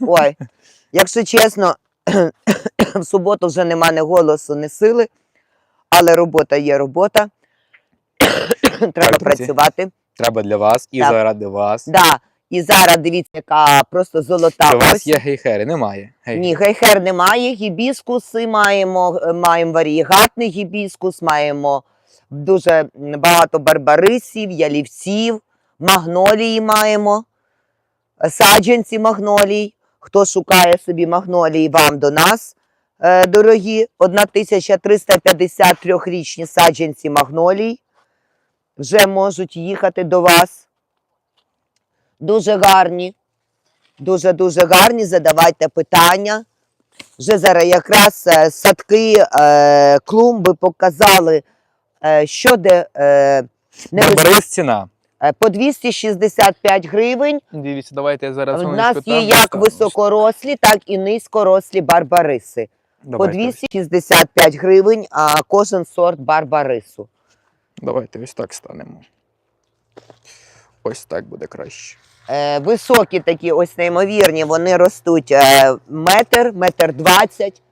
Ой, якщо чесно, в суботу вже нема ні голосу, ні сили, але робота є робота. Треба друзі. працювати. Треба для вас і Так. заради вас. Да. І зараз дивіться, яка просто золота. У вас є гейхери? Немає. Гей. Ні, гейхер немає, гібіскуси маємо, е, маємо варієгатний гібіскус, маємо дуже багато барбарисів, ялівців, магнолії маємо, саджанці магнолій. Хто шукає собі магнолії, вам до нас, е, дорогі, 1353-річні саджанці магнолій вже можуть їхати до вас. Дуже гарні. Дуже-дуже гарні, задавайте питання. Вже зараз якраз е, садки, е, клумби показали, що де не вис- Барбарис ціна. Е, по 265 гривень. Дивіться, давайте я зараз У нас є як високорослі, так і низькорослі барбариси. По 265 гривень а кожен сорт барбарису. Давайте ось так станемо. Ось так буде краще. Е, високі такі, ось неймовірні, вони ростуть е, метр, метр двадцять,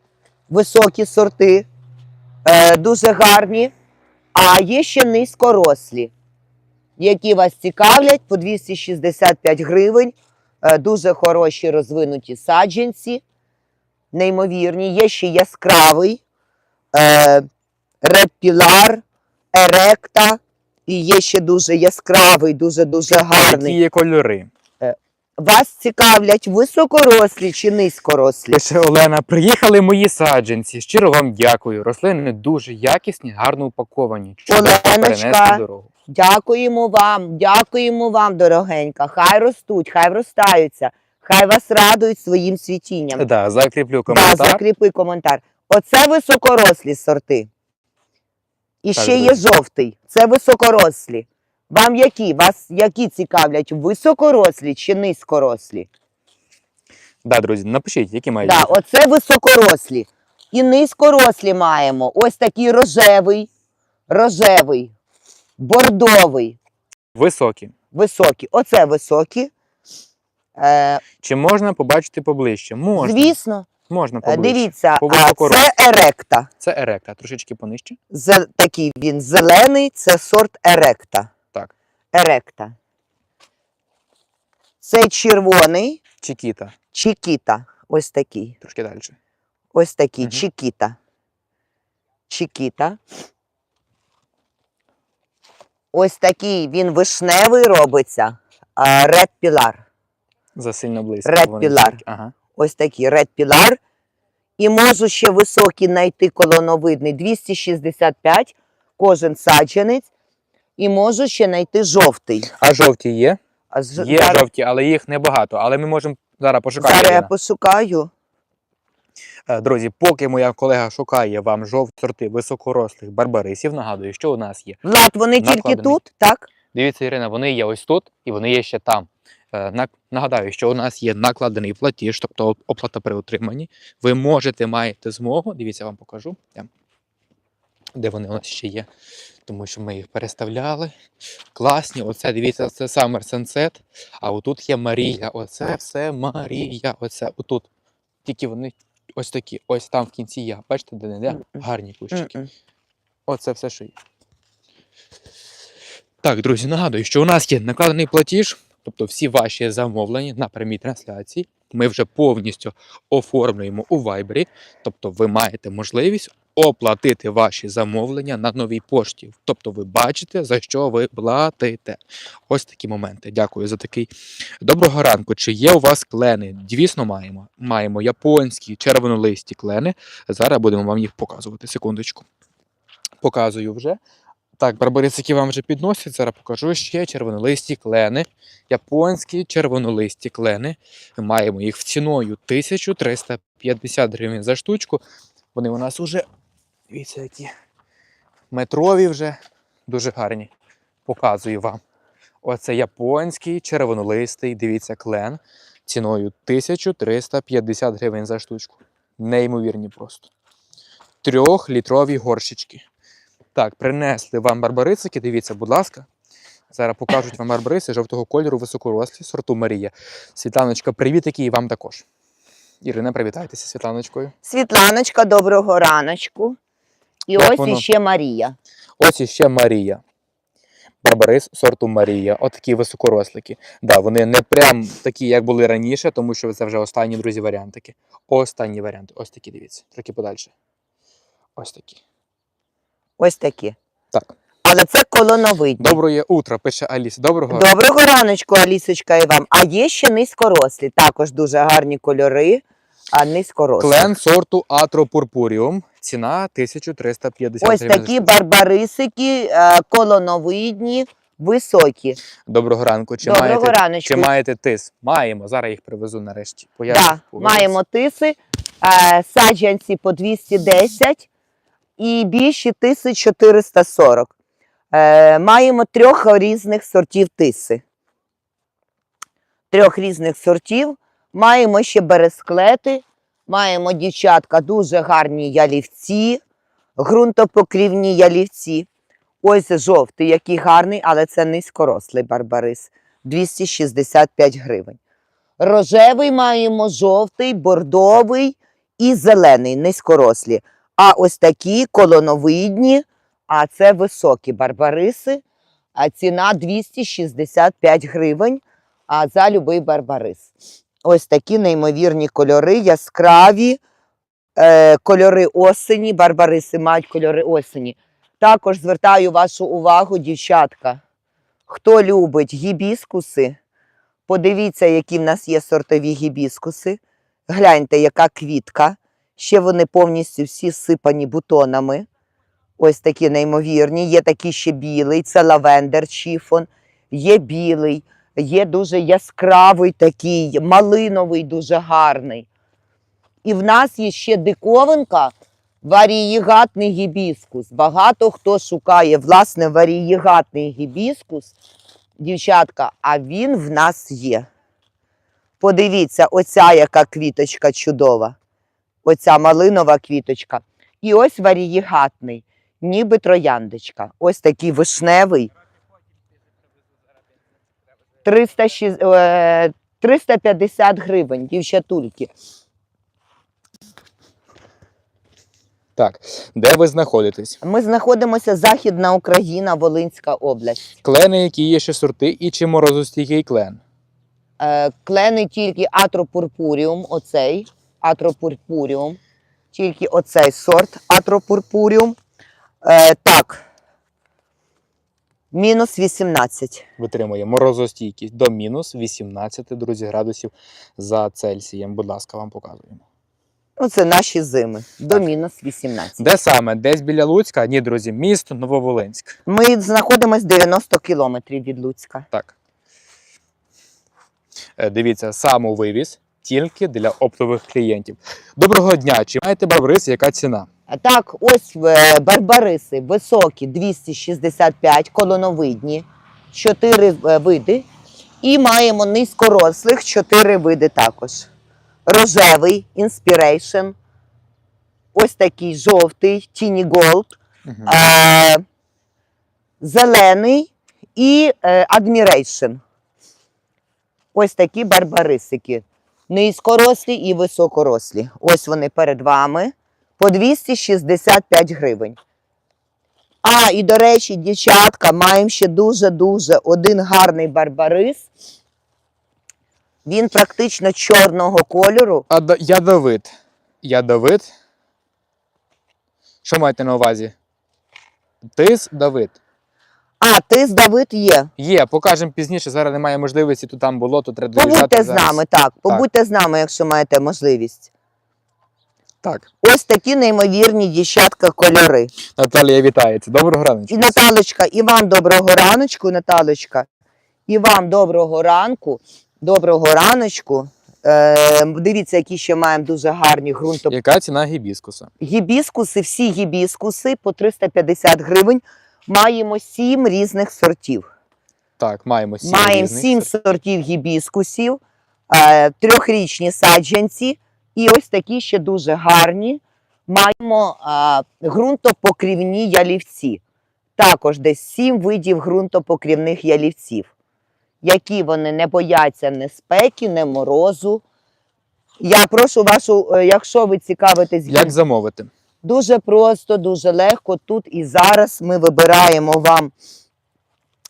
високі сорти, е, дуже гарні. А є ще низькорослі, які вас цікавлять по 265 гривень. Е, дуже хороші розвинуті саджанці, неймовірні. Є ще яскравий, е, репілар, еректа. І є ще дуже яскравий, дуже-дуже Які гарний. є кольори? Вас цікавлять високорослі чи низькорослі? Пише Олена, приїхали мої саджанці. Щиро вам дякую. Рослини дуже якісні, гарно упаковані. Оленочка. дорогу. Дякуємо вам, дякуємо вам, дорогенька. Хай ростуть, хай вростаються, хай вас радують своїм світінням. Да, закріплю Да, коментар. закріпи коментар. Оце високорослі сорти. І Так, ще є жовтий. Це високорослі. Вам які? Вас які цікавлять? Високорослі чи низькорослі? Да, друзі, напишіть, які мають. Да, бути. оце високорослі. І низькорослі маємо. Ось такий рожевий, рожевий, бордовий, Високі. високі. Оце високі. Е, Чи можна побачити поближче? Можна. звісно, Можна е, поближче. дивіться, По а, високорослі. це еректа. Це еректа, трошечки понижче. Зе- такий він зелений, це сорт еректа. Еректа. Це червоний, Чікіта. чікіта. Ось такий. Трошки далі. Ось такий Мгм. Чикіта. Чикіта. Ось такий він вишневий робиться. Ред Пілар. Засильно близько. Pillar. такі. Ага. Ось такий Ред Пілар. І можу ще високий знайти колоновидний 265, кожен саджанець. І можу ще знайти жовтий. А жовті є? А з- Є зараз, жовті, але їх небагато. Але ми можемо зараз пошукати. зараз я пошукаю. Е, Друзі, поки моя колега шукає вам жовті сорти високорослих барбарисів, нагадую, що у нас є. Влад, вони тільки тут, так? Дивіться, Ірина, вони є ось тут і вони є ще там. Е, Нагадаю, що у нас є накладений платіж, тобто оплата при утриманні. Ви можете, маєте змогу. Дивіться, я вам покажу. Де вони у нас ще є. Тому що ми їх переставляли. Класні. Оце дивіться, це Summer Sunset. А отут є Марія. Оце все Марія. Оце отут. Тільки вони ось такі. Ось там в кінці я. Бачите, де не де? Гарні кущики. Оце все, що є. Так, друзі, нагадую, що у нас є накладений платіж, тобто всі ваші замовлення на прямій трансляції. Ми вже повністю оформлюємо у Viber, тобто ви маєте можливість оплатити ваші замовлення на новій пошті. Тобто ви бачите, за що ви платите. Ось такі моменти. Дякую за такий. Доброго ранку. Чи є у вас клени? Звісно, маємо. Маємо японські червонолисті клени. Зараз будемо вам їх показувати. Секундочку. Показую вже. Так, барбарисики вам вже підносять. Зараз покажу ще червонолисті клени. Японські червонолисті клени. Маємо їх в ціною 1350 гривень за штучку. Вони у нас уже, дивіться, які метрові вже, дуже гарні. Показую вам. Оце японський червонолистий, дивіться, клен. Ціною 1350 гривень за штучку. Неймовірні просто. Трьохлітрові горщички. Так, принесли вам барбарицики, дивіться, будь ласка. Зараз покажуть вам барбариси жовтого кольору, високорослі, сорту Марія. Світланочка, привіт, і вам також. Ірина, привітайтеся Світланочкою. Світланочка, доброго раночку. І Як ось воно? іще Марія. Ось іще Марія. Барбарис сорту Марія. Отакі високорослики. Да, вони не прям такі, як були раніше, тому що це вже останні, друзі, варіантики. Останні варіанти. Ось такі, дивіться. Трохи подальше. Ось такі. Ось такі. Так. Але це колоновидні. Доброе утро, пише Аліса. Доброго Доброго раночку, Алісочка, і вам. А є ще низькорослі. Також дуже гарні кольори, а низькорослі. Клен сорту Атро Пурпуріум. Ціна 1350 Ось гривень такі барбарисики, е, колоновидні, високі. Доброго ранку. Чи Доброго маєте, раночку. чи маєте тис? Маємо. Зараз їх привезу нарешті. Да, повернусь. маємо тиси, е, саджанці по 210 і більші тиси 440. Е, маємо трьох різних сортів тиси. Трьох різних сортів. Маємо ще бересклети, маємо дівчатка дуже гарні ялівці, ґрунтопокрівні ялівці. Ось жовтий, який гарний, але це низькорослий барбарис. 265 гривень. Рожевий маємо жовтий, бордовий і зелений, низькорослі. А ось такі колоновидні, а це високі барбариси. А ціна 265 гривень а за любий барбарис. Ось такі неймовірні кольори, яскраві е, кольори осені. Барбариси мають кольори осені. Також звертаю вашу увагу, дівчатка. Хто любить гібіскуси, Подивіться, які в нас є сортові гібіскуси. Гляньте, яка квітка. Ще вони повністю всі сипані бутонами. Ось такі неймовірні. Є такий ще білий, це лавендер чіфон. Є білий, є дуже яскравий такий, малиновий, дуже гарний. І в нас є ще диковинка варієгатний гібіскус. Багато хто шукає власне варієгатний гібіскус дівчатка, а він в нас є. Подивіться, оця яка квіточка чудова. Оця малинова квіточка. І ось варієгатний, ніби трояндочка. Ось такий вишневий. 306, е, 350 гривень, дівчатульки. Так, де ви знаходитесь? Ми знаходимося Західна Україна, Волинська область. Клени, які є ще сорти, і чи морозостійкий клен? Е, клени тільки атропурпуріум, оцей атропурпуріум, тільки оцей сорт атропурпуріум. Е, так. Мінус 18. Витримує морозостійкість до мінус 18, друзі, градусів за Цельсієм. Будь ласка, вам показуємо. Ну, це наші зими. До мінус 18. Де саме? Десь біля Луцька? Ні, друзі, місто Нововолинськ. Ми знаходимося 90 кілометрів від Луцька. Так. Е, Дивіться, самовивіз тільки для оптових клієнтів. Доброго дня! Чи маєте барбарис, яка ціна? Так, ось е, барбариси високі 265, колоновидні, 4 види. І маємо низькорослих 4 види також. Рожевий Inspiration, ось такий жовтий Tiny Gold, Мгм. е, зелений і е, Admiration. Ось такі барбарисики. Низькорослі і високорослі. Ось вони перед вами по 265 гривень. А, і до речі, дівчатка, маємо ще дуже-дуже один гарний барбарис. Він практично чорного кольору. А да- ядовит. Ядовит. Що маєте на увазі? Тис Давид. А, тис Давид є. Є, покажемо пізніше. Зараз немає можливості, то там було, то треба доїжджати. Побудьте з зараз. нами, так. Побудьте з нами, якщо маєте можливість. Так. Ось такі неймовірні дівчатка кольори. Наталія вітається. Доброго ранку. І Наталочка, і вам доброго раночку, Наталочка. І вам доброго ранку, доброго раночку. Е, дивіться, які ще маємо дуже гарні ґрунтоп... Яка ціна гібіскуса? гібіскуси, всі гібіскуси по 350 гривень. Маємо сім різних сортів. Так, маємо сім Маємо різних. сім сортів гібіскусів, е, трьохрічні саджанці, і ось такі ще дуже гарні. Маємо е, ґрунтопокрівні ялівці. також десь сім видів ґрунтопокрівних ялівців, які вони не бояться ні спеки, ні морозу. Я прошу вашу, е, якщо ви цікавитесь Як замовити? Дуже просто, дуже легко. Тут і зараз ми вибираємо вам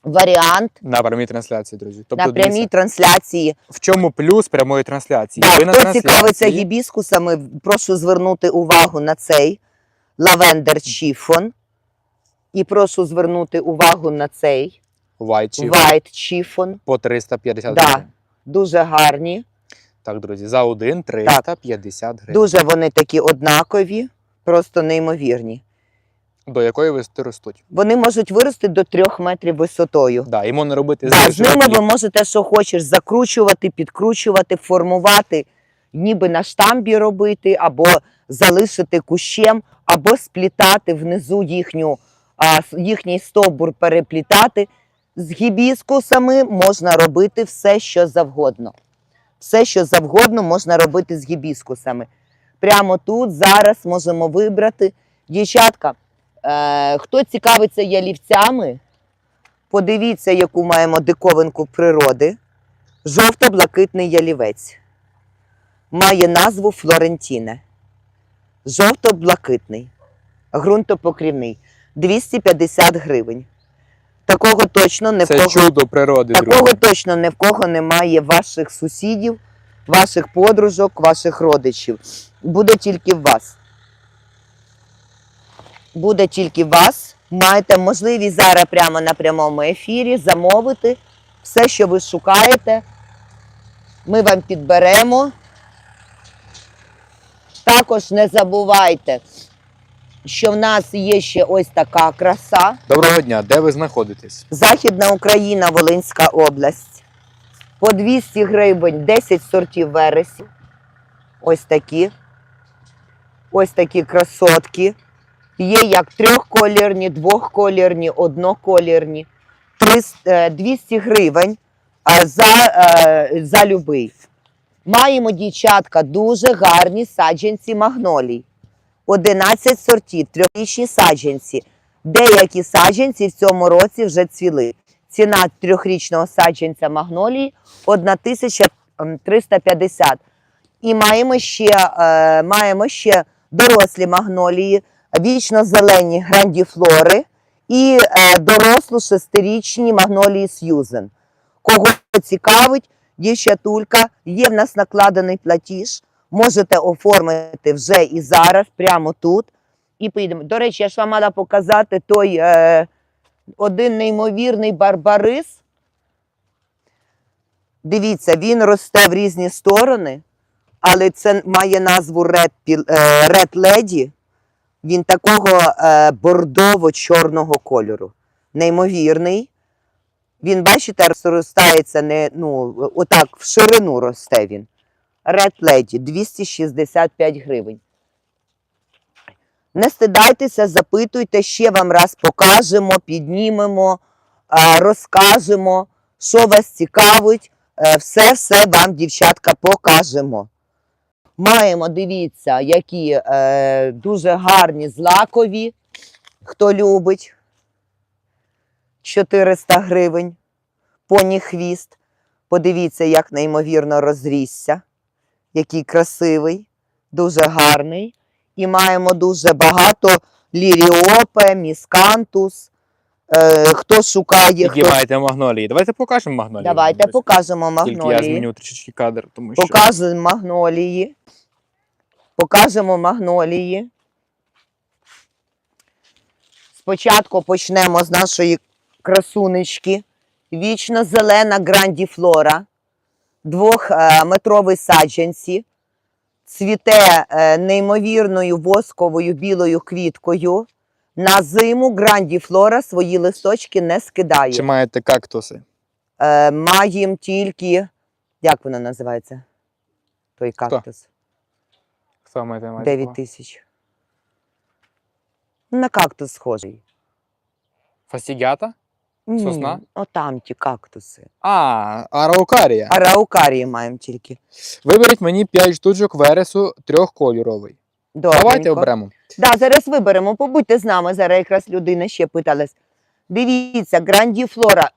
варіант На прямій трансляції, друзі. Тобто, на прямій дивіться, трансляції. в чому плюс прямої трансляції? Да, Ви на хто трансляції- цікавиться гібіскусами, прошу звернути увагу на цей лавендер чіфон. І прошу звернути увагу на цей White чіфон. по 350 Да. гривень. Дуже гарні. Так, друзі, за один 350 гривень. Дуже вони такі однакові, просто неймовірні. До якої висоти ростуть? Вони можуть вирости до трьох метрів висотою. Да, і можна робити Да, з ними ви можете, що хочеш, закручувати, підкручувати, формувати, ніби на штамбі робити, або залишити кущем, або сплітати внизу їхню, а, їхній стовбур переплітати. З гібіскусами можна робити все, що завгодно. Все, що завгодно, можна робити з гібіскусами. Прямо тут зараз можемо вибрати. Дівчатка, е, хто цікавиться ялівцями, Подивіться, яку маємо диковинку природи. Жовто-блакитний ялівець. Має назву Флорентіне. Жовто-блакитний. Ґрунтопокрівний. 250 гривень. Такого точно не в Це кого, чудо природи, такого друзі. точно не в кого немає ваших сусідів, ваших подружок, ваших родичів. Буде тільки в вас. Буде тільки в вас. Маєте можливість зараз прямо на прямому ефірі замовити все, що ви шукаєте. Ми вам підберемо. Також не забувайте, що в нас є ще ось така краса. Доброго дня, де ви знаходитесь? Західна Україна, Волинська область. По 200 гривень 10 сортів вересів. Ось такі. Ось такі красотки. Є як трьохколірні, двохколірні, одноколірні. Е, 200 гривень за, е, за любий. Маємо, дівчатка, дуже гарні саджанці магнолій. 11 сортів, трьохрічні саджанці. Деякі саджанці в цьому році вже цвіли. Ціна трьохрічного саджанця магнолії 1350. І маємо ще, е, маємо ще дорослі магнолії, вічно-зелені грандіфлори і е, дорослу шестирічні магнолії Сьюзен. Кого цікавить, дівчатулька, є в нас накладений платіж. Можете оформити вже і зараз, прямо тут. І поїдемо. До речі, я ж вам мала показати той е, один неймовірний барбарис. Дивіться, він росте в різні сторони, але це має назву Red, е, Red Lady. Він такого е, бордово-чорного кольору. Неймовірний. Він, бачите, розростається не, ну, отак, в ширину росте він. Red Lady 265 гривень. Не стидайтеся, запитуйте, ще вам раз покажемо, піднімемо, е, розкажемо, що вас цікавить. Все-все вам, дівчатка, покажемо. Маємо, дивіться, які е, дуже гарні злакові, хто любить. 400 гривень. Поні хвіст. Подивіться, як неймовірно розрісся. Який красивий, дуже гарний. І маємо дуже багато ліріопе, міскантус. Е, хто шукає, Які хто... маєте магнолії? Давайте покажемо магнолії. давайте покажемо Тільки я магнолії. зміню трішечки кадр, тому що Покажемо магнолії. Покажемо магнолії. Спочатку почнемо з нашої красунечки. Вічно зелена грандіфлора. Двохметровий саджанці. Цвіте е, неймовірною восковою білою квіткою. На зиму грандіфлора свої листочки не скидає. чи маєте кактуси? Е, маємо тільки. Як воно називається? Той кактус. Хто маєте на 9 тисяч. На кактус схожий. Фасігята? Ні, Сосна? Отам ті кактуси. А, араукарія. Араукарії маємо тільки. Виберіть мені 5 штучок вересу трьохкольоровий. Добренько. Давайте оберемо. Да, зараз виберемо. Побудьте з нами. Зараз якраз людина ще питалась. Дивіться, Гранді Флора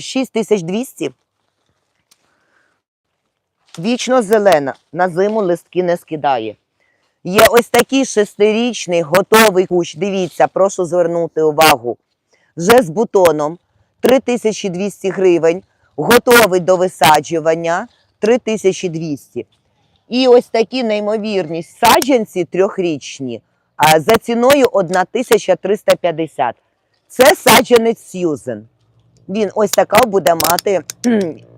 6200. Вічно зелена, на зиму листки не скидає. Є ось такий шестирічний готовий кущ. Дивіться, прошу звернути увагу. Вже з бутоном 3200 гривень, готовий до висаджування 3200. І ось такі неймовірні саджанці трьохрічні за ціною 1350. Це саджанець Сьюзен. Він ось така буде мати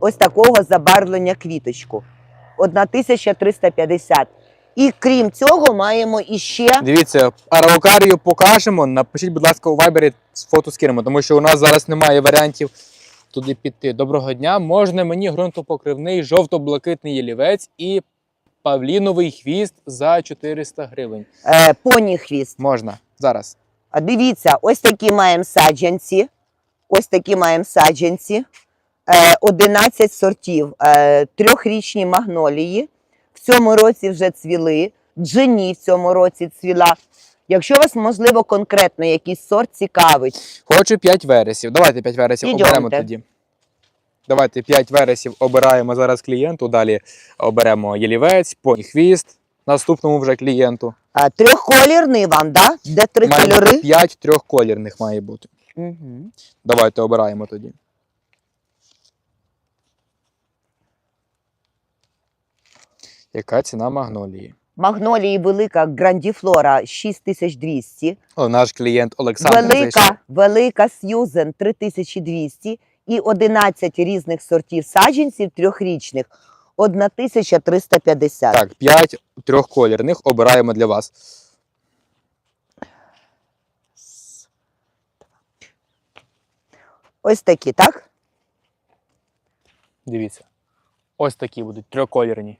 ось такого забарвлення квіточку. 1350. І крім цього, маємо іще Дивіться, араукарію покажемо. Напишіть, будь ласка, у вайбері фото скинемо, тому що у нас зараз немає варіантів туди піти. Доброго дня. Можна мені ґрунтопокривний жовто-блакитний ялівець і павліновий хвіст за 400 гривень. е, поні хвіст. Можна зараз. А дивіться, ось такі маємо саджанці. Ось такі маємо саджанці. Е, 11 сортів, е, трьохрічні магнолії. В цьому році вже цвіли. Джені в цьому році цвіла. Якщо вас, можливо, конкретно якийсь сорт цікавить, Хочу 5 вересів. Давайте 5 вересів Ідемте. оберемо тоді. Давайте 5 вересів обираємо зараз клієнту. Далі оберемо ялівець, поні хвіст. Наступному вже клієнту. е, трьохколірний вам, да? де три Має кольори? 5 трьохколірних має бути. Угу. Давайте обираємо тоді. Яка ціна магнолії? Магнолії велика Грандіфлора 6200. О, наш клієнт Олександр зайшов. Велика, велика Сьюзен 3200 і 11 різних сортів саджанців трьохрічних 1350. Так, 5 трьохколірних обираємо для вас. Ось такі, так? Дивіться. Ось такі будуть трьохколірні.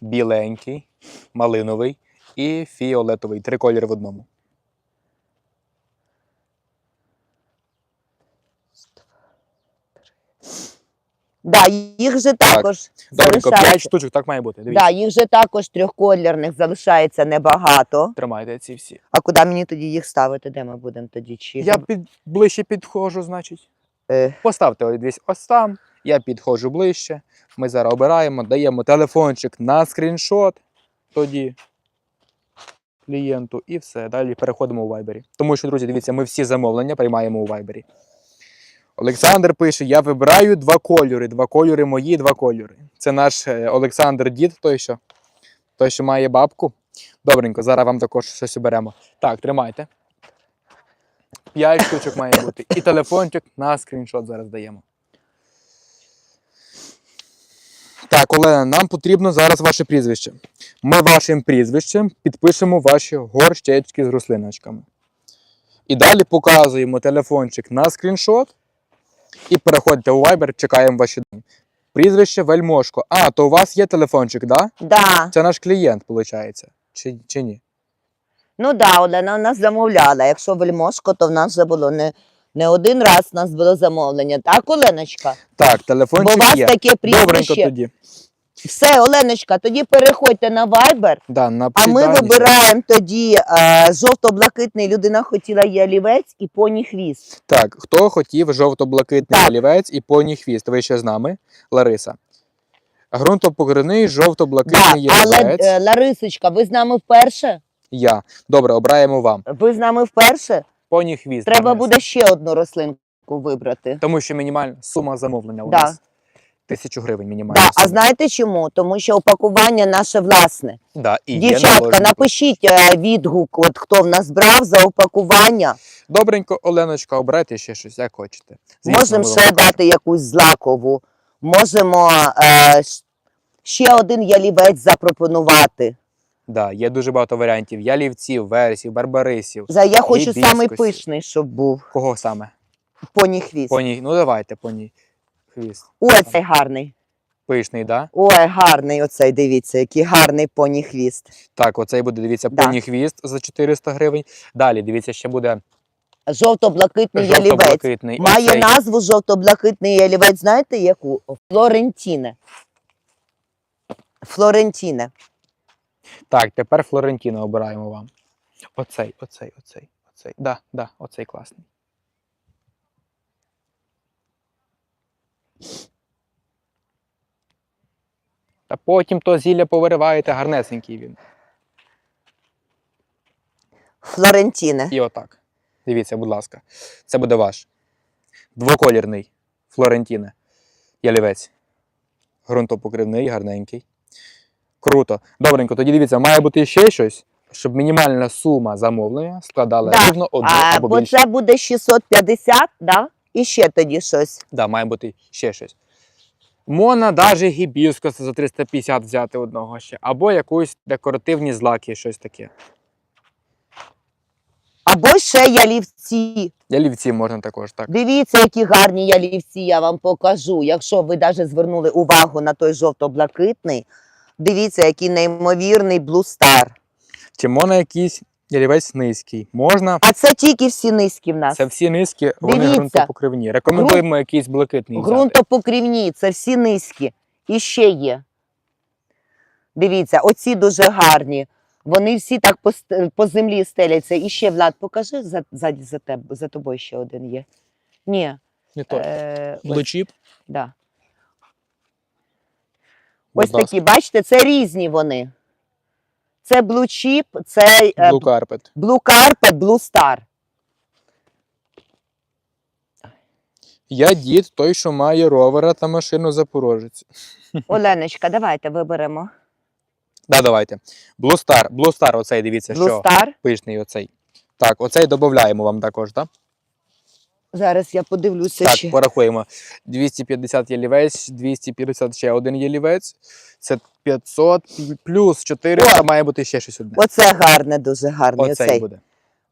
Біленький, малиновий і фіолетовий. Три кольори в одному. Да, їх же також 5 залишається. штучок, так має бути. Дивіться. Да, їх же також трьохколірних залишається небагато. Тримайте ці всі. А куди мені тоді їх ставити? Де ми будемо тоді? Чи Я під, ближче підходжу, значить. Е, Поставте ось десь ось там, я підходжу ближче. Ми зараз обираємо, даємо телефончик на скріншот тоді клієнту і все. Далі переходимо у Viber. Тому що, друзі, дивіться, ми всі замовлення приймаємо у Viber. Олександр пише: я вибираю два кольори. Два кольори мої, два кольори. Це наш е, Олександр Дід, той що, той, що має бабку. Добренько, зараз вам також щось оберемо. Так, тримайте. П'ять штучок має бути. І телефончик на скріншот зараз даємо. Так, Олена, нам потрібно зараз ваше прізвище. Ми вашим прізвищем підпишемо ваші горщечки з рослиночками. І далі показуємо телефончик на скріншот. І переходьте у Viber, чекаємо ваші дані. Прізвище Вельмошко. А, то у вас є телефончик, так? Да? да. Це наш клієнт, виходить. Чи, чи ні? Ну да, Олена нас замовляла. Якщо вельмошко, то в нас вже було не, не один раз у нас було замовлення. Так, Оленочка? Так, Бо у вас є. таке Добренько прізвище. тоді. Все, Оленочка, тоді переходьте на Viber, Да, а ми вибираємо тоді е, жовто-блакитний людина хотіла ялівець і поні хвіст. Так, хто хотів жовто-блакитний Так. олівець і поні хвіст? Ви ще з нами, Лариса. Грунтопокривний Да, жовто-блакитний але олівець. е, Ларисочка, ви з нами вперше? Я. Добре, обираємо вам. Ви з нами вперше? Поні хвіст. Треба буде ще одну рослинку вибрати. Тому що мінімальна сума замовлення у Да. нас. Тисячу гривень мінімальна. Да, а сума. знаєте чому? Тому що опакування наше власне. Да, і є Дівчатка, наложник. напишіть е, відгук, от хто в нас брав за опакування. Добренько, Оленочка, обирайте ще щось, як хочете. Звісно, Можемо ми вам ще дати якусь злакову. Можемо е, щ- ще один ялівець запропонувати. Да, є дуже багато варіантів. Ялівців, вересів, барбарисів. За я хочу Гібіскуси. самий пишний, щоб був Кого саме? поні хвіст. Поні. Ну давайте, поні хвіст. Ой, цей гарний. Пишний, да? Ой, гарний оцей, дивіться, який гарний поні хвіст. Так, оцей буде, дивіться, Да. поні хвіст за 400 гривень. Далі, дивіться, ще буде Жовто-блакитний ялівець. жовто-блакитний. Має оцей. назву жовто-блакитний ялівець, знаєте яку? Флорентіне. Флорентіне. Так, тепер Флорентіно обираємо вам. Оцей, оцей, оцей, Оцей. Да, да, оцей класний. Та потім то зілля повириваєте, гарнесенький він. Флорентіне. І отак. Дивіться, будь ласка. Це буде ваш. Двоколірний Флорентіне. Ялівець. Грунтопокривний, гарненький. Круто. Добренько, тоді дивіться, має бути ще щось, щоб мінімальна сума замовлення складала Да. рівно одну А, або бо більше. це буде 650, да? І ще тоді щось. Да, має бути ще щось. Можна навіть гібіскус за 350 взяти одного ще, або якусь декоративні злаки, щось таке. Або ще ялівці. Ялівці можна також, так. Дивіться, які гарні ялівці, я вам покажу. Якщо ви навіть звернули увагу на той жовто-блакитний, дивіться, який неймовірний Star. Чи можна якийсь ялівець низький? Можна. А це тільки всі низькі в нас. Це всі низькі, вони Дивіться. ґрунтопокривні. Рекомендуємо якийсь блакитний. взяти. Це всі низькі. І ще є. Дивіться, оці дуже гарні. Вони всі так по, ст- по землі стеляться. І ще, Влад, покажи за, за, за, теб, за тобою ще один є. Ні. Не то. Е, ось, Блучіп. да. Будь ось ласка. такі, бачите, це різні вони. Це Blue Chip, це е, Blue Carpet. Blue Carpet, Blue Star. Я дід, той, що має ровера та машину Запорожець. Оленочка, давайте виберемо. Да, давайте. Blue Star. Blue Star, оцей, дивіться, Blue що Star. пишний оцей. Так, оцей додаємо вам також, так? Зараз я подивлюся Так, ще. порахуємо. 250 ялівець, 250 ще один ялівець. Це 500 плюс 400 О! має бути ще щось одне. Оце гарне, дуже гарний. Оцей Оцей. буде.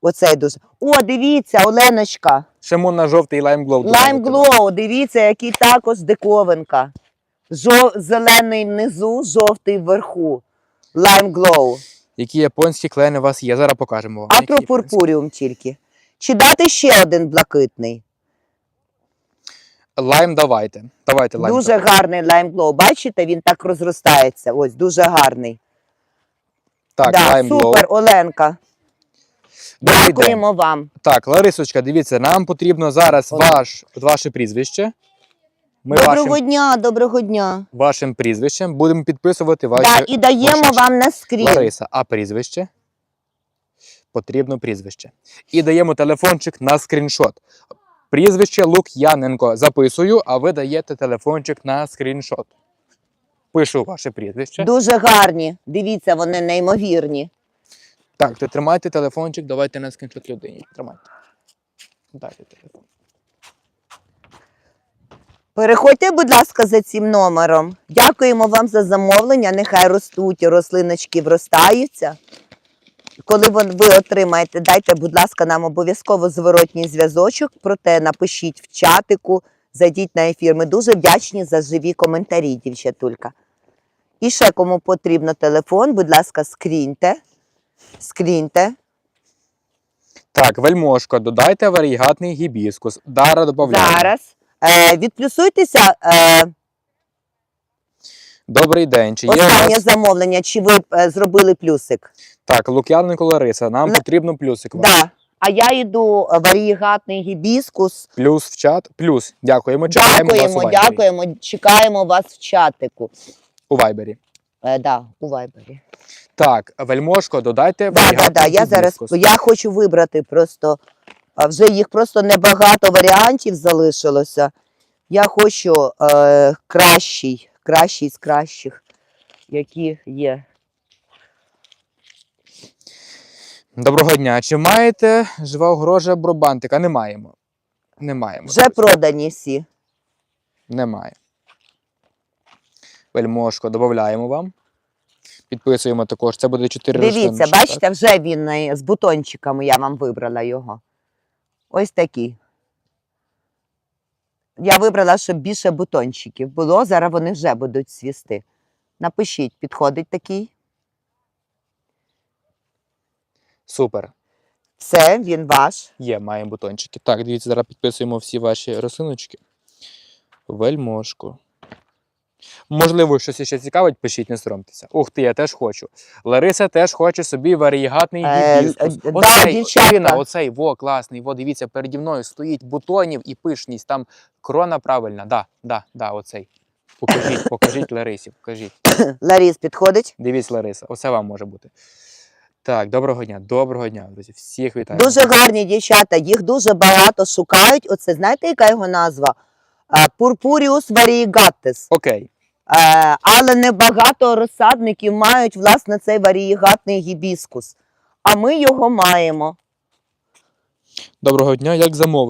Оцей дуже. О, дивіться, Оленочка. Ще можна жовтий Glow. Lime додати. Glow, дивіться, який також диковинка. Жов... Зелений внизу, жовтий вверху. Lime Glow. Які японські клени у вас є? Зараз покажемо вам. А про пурпуріум тільки. Чи дати ще один блакитний? Лайм давайте. Давайте лайм. Дуже гарний Lime Glow. Бачите, він так розростається. Ось, дуже гарний. Так, да, Glow. супер, Оленка. Добрий день. Дякуємо вам. Так, Ларисочка, дивіться, нам потрібно зараз ваш, ваше прізвище. Ми доброго вашим, дня, доброго дня. вашим прізвищем будемо підписувати ваші. Да, і даємо ваші- вам на скрін. Лариса, а прізвище? Потрібно прізвище. І даємо телефончик на скріншот. Прізвище Лук'яненко. Записую, а ви даєте телефончик на скріншот. Пишу ваше прізвище. Дуже гарні. Дивіться, вони неймовірні. Так, то тримайте телефончик, давайте на скріншот людині. Тримайте. Дайте телефон. Переходьте, будь ласка, за цим номером. Дякуємо вам за замовлення. Нехай ростуть, рослиночки вростаються. Коли ви отримаєте, дайте, будь ласка, нам обов'язково зворотній зв'язочок. Проте напишіть в чатику, зайдіть на ефір. Ми дуже вдячні за живі коментарі, дівчатулька. І ще кому потрібно телефон, будь ласка, скріньте. Скріньте. Так, вельмошко, додайте варігатний гібіскус. Дара додаємо. Зараз. Е, відплюсуйтеся. Е, Добрий день. Чи є Останнє вас... замовлення, чи ви е, зробили плюсик? Так, Лук'яненко Лариса, нам Ле- потрібно плюсик. ваш. Да. А я йду е, варігатний гібіскус. Плюс в чат. Плюс. Дякуємо. Чекаємо вас у Дякуємо, Вайбері. дякуємо. Чекаємо вас в чатику. У Вайбері. Е, да, у Вайбері. Так, вельмошко, додайте Да, да, варігатний да. Я зараз гібіскус. я хочу вибрати просто. а Вже їх просто небагато варіантів залишилося. Я хочу е, кращий, кращий з кращих, які є. Доброго дня. Чи маєте жива огорожа Бробантика? Не маємо. Не маємо. Вже продані всі. Немає. Вельмошко, додаємо вам. Підписуємо також. Це буде 4 Дивіться, рослиночки, бачите, вже він е, з бутончиками, я вам вибрала його. Ось такий. Я вибрала, щоб більше бутончиків було. Зараз вони вже будуть свісти. Напишіть, підходить такий. Супер. Все, він ваш. Є, маємо бутончики. Так, дивіться, зараз підписуємо всі ваші рослиночки. Вельмошко. Можливо, щось ще цікавить, пишіть, не соромтеся. Ух ти, я теж хочу. Лариса теж хоче собі варігатний Е, гібіскус. е, Оцей, дівчатка. Ірина, оцей, во, класний, во, дивіться, переді мною стоїть бутонів і пишність, там крона правильна, да, да, да, оцей. Покажіть, покажіть Ларисі, покажіть. Ларіс підходить. Дивіться, Лариса, оце вам може бути. Так, доброго дня, доброго дня, друзі. Всіх вітаю. Дуже гарні дівчата, їх дуже багато шукають. Оце знаєте, яка його назва? Пурпуріус variegatus. Окей. Е, але небагато розсадників мають власне цей варієгатний гібіскус. А ми його маємо. Доброго дня, як замовити?